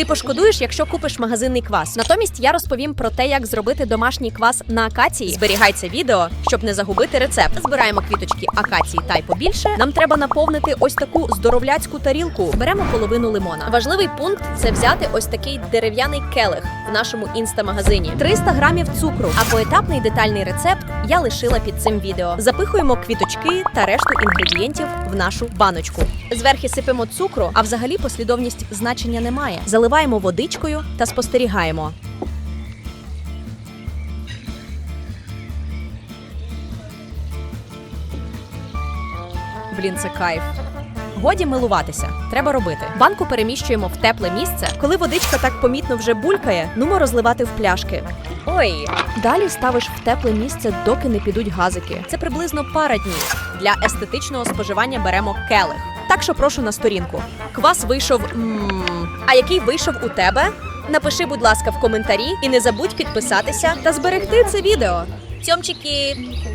Ти пошкодуєш, якщо купиш магазинний квас. Натомість я розповім про те, як зробити домашній квас на акації. Зберігай це відео, щоб не загубити рецепт. Збираємо квіточки акації та й побільше. Нам треба наповнити ось таку здоровляцьку тарілку. Беремо половину лимона. Важливий пункт це взяти ось такий дерев'яний келих в нашому інстамагазині. 300 грамів цукру. А поетапний детальний рецепт я лишила під цим відео. Запихуємо квіточки та решту інгредієнтів в нашу баночку. Зверхи сипемо цукру, а взагалі послідовність значення немає. Заливаємо водичкою та спостерігаємо. Блін, це кайф. Годі милуватися, треба робити. Банку переміщуємо в тепле місце. Коли водичка так помітно вже булькає, нумо розливати в пляшки. Ой, далі ставиш в тепле місце, доки не підуть газики. Це приблизно пара днів. Для естетичного споживання беремо келих. Так що прошу на сторінку. Квас вийшов. м, А який вийшов у тебе? Напиши, будь ласка, в коментарі і не забудь підписатися та зберегти це відео. Цьомчики!